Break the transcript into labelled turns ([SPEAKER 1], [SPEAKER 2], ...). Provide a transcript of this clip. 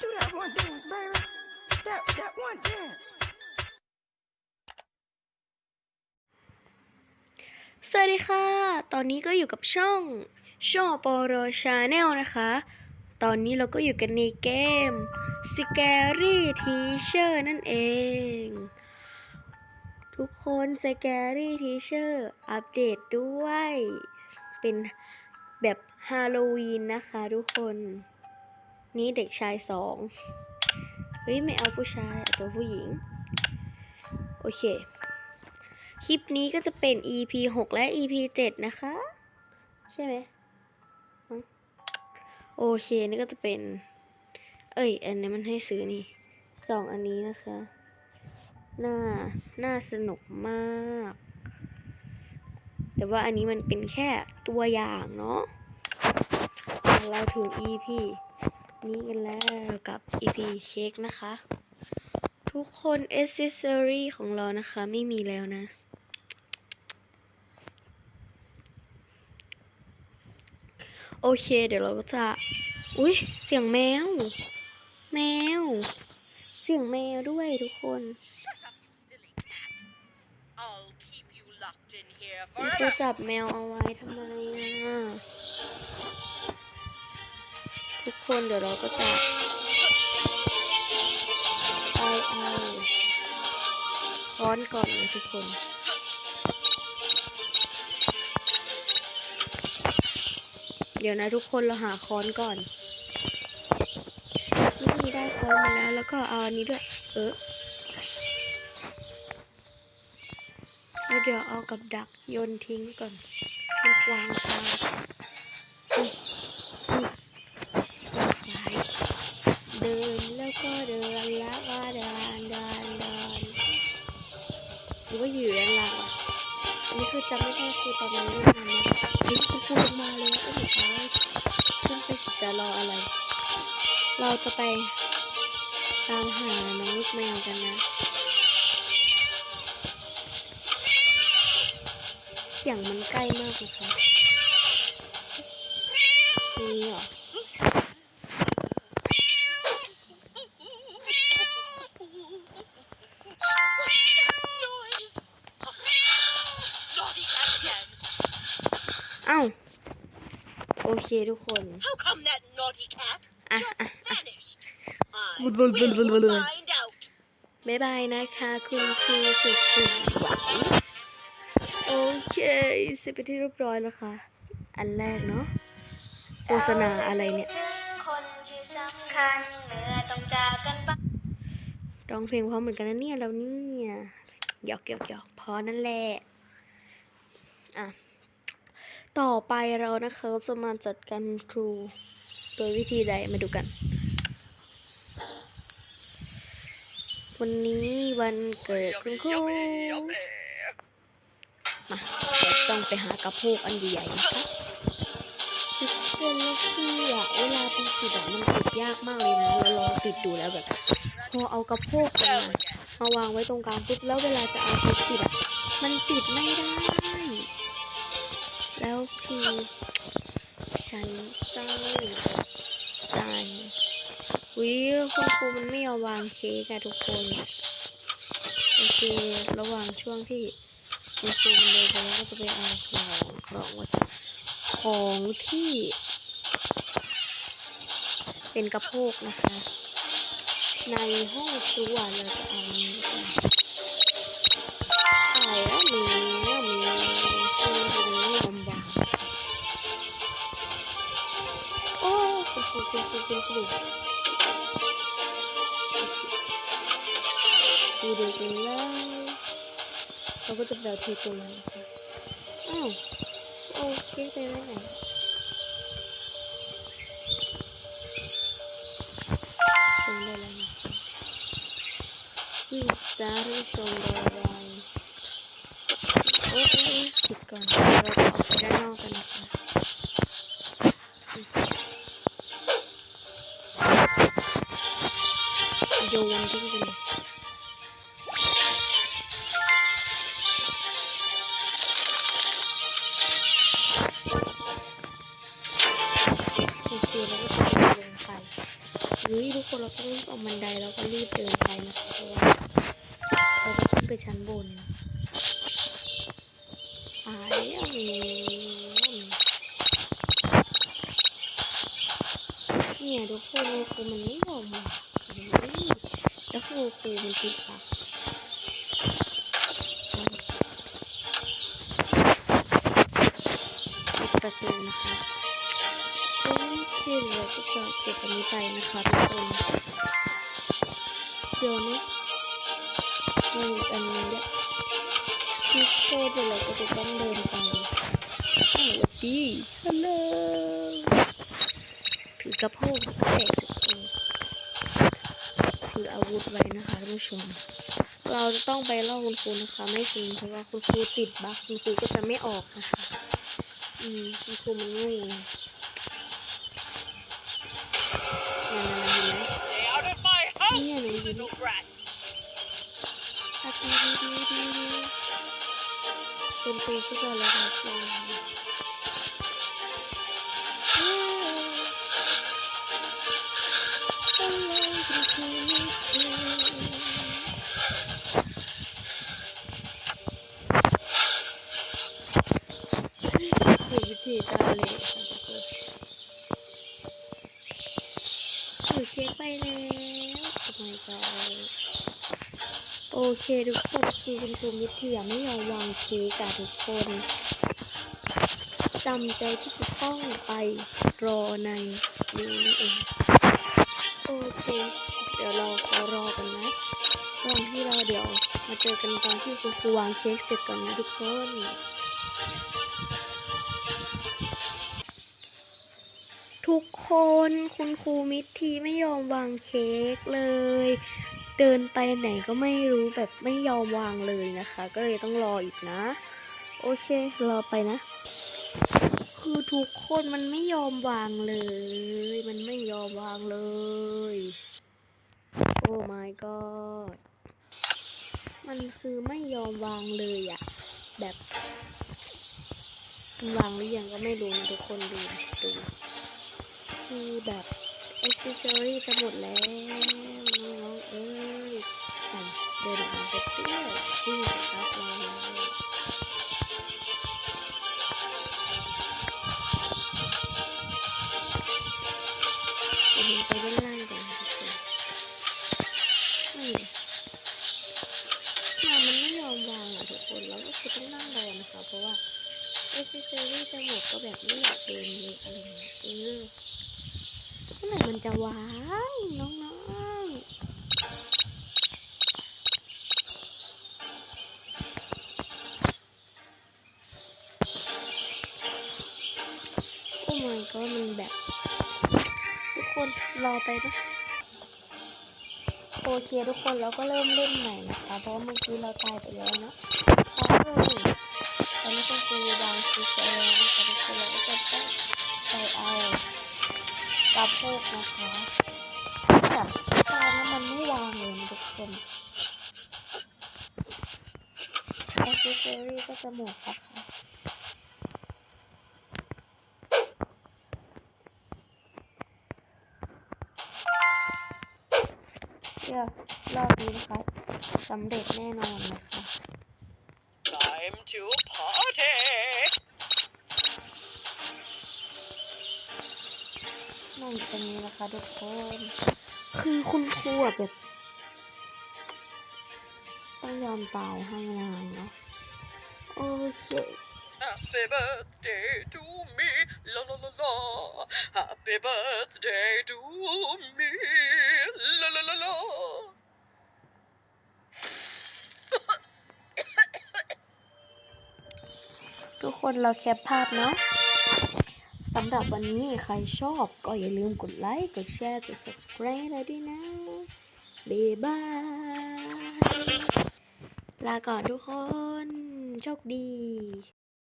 [SPEAKER 1] Do that one dance, baby. That that one dance.
[SPEAKER 2] สวัสดีค่ะ ตอนนี้ก็อยู่กับช่องช่องปอโรชาแนลนะคะ ตอนนี้เราก็อยู่กันในเกม Scary Teacher นั่นเอง ทุกคน Scary Teacher อัปเดตด้วย เป็นแบบฮาโลวีนนะคะทุกคน นี่เด็กชายสองเฮ้ยไม่เอาผู้ชายเอาตัวผู้หญิง โอเค คลิปนี้ก็จะเป็น EP 6 และ EP 7 นะคะ ใช่ไหมโอเคนี่ก็จะเป็น เอ้ย อันนี้มันให้ซื้อนี่สองอันนี้นะคะ น่า น่าสนุกมาก แต่ว่าอันนี้มันเป็นแค่ตัวอย่างเนาะอะเราถึง EP นี้กันแล้วกับ EP เค้กนะคะ ทุกคน accessory ของเรานะคะ ไม่มีแล้วนะ โอเค เดี๋ยวเราก็จะ อุ้ยเสียงแมว แมว เสียงแมวด้วยทุกคน
[SPEAKER 3] Shut up, you silly cat. I'll keep you locked in here
[SPEAKER 2] แล้วจะ
[SPEAKER 3] forever.
[SPEAKER 2] จับแมวเอาไว้ทำไมอะ ทุกคนเดี๋ยวเราก็จะไปเอาค้อนก่อนนะทุกคนเดี๋ยวนะทุกคนเราหาค้อนก่อนนี่ได้ค้อนมาแล้วแล้วก็เอาอันนี้ด้วย เออแล้วเดี๋ยวเอากับดักโยนทิ้งก่อนมันขวางทางอุ๊ยอุ๊ยซ้ายเดินแล้วก็เดินแล้วก็เดินเดินเดินหรือว่าอยู่ด้านหล่างวะอันนี้คือจำไม่ได้คือตอนนั้นไม่ทันนะนี่คือพูดมาเลยก็เดี๋ยเอาขึ้นไปจะรออะไร เราจะไปตามหาน้องลูกแมวกันนะเสียงมันใกล้มากนะคะนี่เหรอ
[SPEAKER 3] just
[SPEAKER 2] ah, ah.
[SPEAKER 3] vanished? I
[SPEAKER 2] Bul, bul, bul, bul, bul,
[SPEAKER 3] will
[SPEAKER 2] bul.
[SPEAKER 3] find out.
[SPEAKER 2] บ๊ายบายนะคะคุณครูสุดสุดหวังโอเคเสร็จไปนที่เรียบร้อยแล้วค่ะ อันแรกเนาะโฆษณาอะไรเนี่ย
[SPEAKER 4] คนที่สำคัญเมื่อต้องจากกันไป
[SPEAKER 2] ร้องเพลงเพราะเหมือนกันนะเนี่ยแล้วเนี่ยหยอกหยอกหยอกพอนั่นแหละอะ ต่อไปเรานะคะจะมาจัดการครูโดยวิธีใดมาดูกัน วันนี้วันเกิดคุณครูมาเราต้องไปหากระโพกอันใหญ่ๆนะคะติดเส้นแล้วคืออะเวลาเป็นติดอะมันติดยากมากเลยนะเราลองติดดูแล้วแบบ พอเอากระโพกมามาวางไว้ตรงกลางปุ๊บแล้วเวลาจะเอาทุกติดอะมันติดไม่ได้ แล้วคือ ฉันเศร้าใจวิคุณครูมันไม่ยอมวางเค้กอะทุกคนโอเคระหว่างช่วงที่คุณครูมันเดินไปแล้วก็จะไปเอาของของของที่ เป็นกระโพกนะคะ ในห้องครัวเราจะเอา คุณครูคุณครูคุณครูดูเด็กกันแเฮ้ยทุกคนเราต้องรีบเอาบันไดแล้วก็รีบเดินไปนะคะเพราะว่าเราจะขึ้นไปชั้นบนไปแล้วเนี่ยทุกคนคือมันไม่ยอมมาเฮ้ยแล้วคือครูมันติดปากปิดประตูนะคะ โอเคเราก็จะเก็บอันนี้ไปนะคะทุกคนเดี๋ยวนะมีอีกอันนึงด้วยทุกคนเดี๋ยวเราก็จะต้องเดินไปสวัสดีฮัลโหลถือกระโปงแตกถืออาวุธไว้นะคะท่านผู้ชม เราจะต้องไปเล่าคุณครูนะคะ ไม่จริงเพราะว่าคุณครูติดบั๊กคุณครูก็จะไม่ออกนะคะ อืมคุณครูมันงงไ my
[SPEAKER 3] house,
[SPEAKER 2] Yeah,
[SPEAKER 3] you
[SPEAKER 2] maybe.
[SPEAKER 3] little brat.
[SPEAKER 2] อะดีดีดีดีดีเป็นปีที่เราแล้วค่ะคุณคือวิธีการเลยค่ะทุกคนหนูเช็คไปแล้ว โอ้ my god โอ เคทุกคนคือคุณครูมิเทียไม่ยอมวางเค้กอะทุกคนจำใจที่จะต้องไปรอในนี้นี่เองโอเค เดี๋ยวเราขอรอกันนะตอนที่เราเดี๋ยวมาเจอกันตอนที่คุณครูวางเค้กเสร็จก่อนนะทุกคนทุกคนคุณครูมิทีไม่ยอมวางเค้กเลย เดินไปไหนก็ไม่รู้แบบไม่ยอมวางเลยนะคะ ก็เลยต้องรออีกนะ โอเค รอไปนะ คือทุกคนมันไม่ยอมวางเลย มันไม่ยอมวางเลย โอ้ my god มันคือไม่ยอมวางเลยอะแบบวางหรือยังก็ไม่รู้นะทุกคนดูดูคือแบบอ c เซสซอรี่จะหมดแล้ว เดินทางไปเที่ยวที่ครับเราจะเดินไปด้านล่างก่อนนะทุกคนนี่งานมันไม่ยอมวางอะทุกคนเราก็คือต้องนั่งรอนะคะเพราะว่าเอ c เซอรี่จะหมดก็แบบไม่อยากเดินเลยอะไรเงี้ยเออเมื่อไหร่มันจะวางน้องๆ my god มันแบบ ทุกคนรอไปนะโอเคทุกคนเราก็เริ่มเล่นใหม่นะคะเพราะเมื่อกี้เราตายไปแล้วเนาะพร้อมเลยตอนนี้ก็คือวางซีเซอร์นะคะทุกคนเราก็จะต้องไปเอากระโปกนะคะแบบตอนนั้นมันไม่วางเลยทุกคนแอคเซสซอรี่ก็จะหมดนะคะ เดี๋ยวรอบนี้นะคะสำเร็จแน่นอนนะคะ
[SPEAKER 3] Time to party.
[SPEAKER 2] นั่งอยู่ตรงนี้นะคะทุกคน คือคุณครูอะแบบ ต้องยอมตายให้นางเนาะโอเค
[SPEAKER 3] Happy birthday to me, la la la la. Happy birthday to me, la la la la.
[SPEAKER 2] ทุกคนเราแคปภาพเนาะสำหรับวันนี้ใครชอบก็อย่าลืมกดไลค์ กดแชร์ กด subscribe เราด้วยนะ บ๊ายบาย ลาก่อนทุกคน โชคดี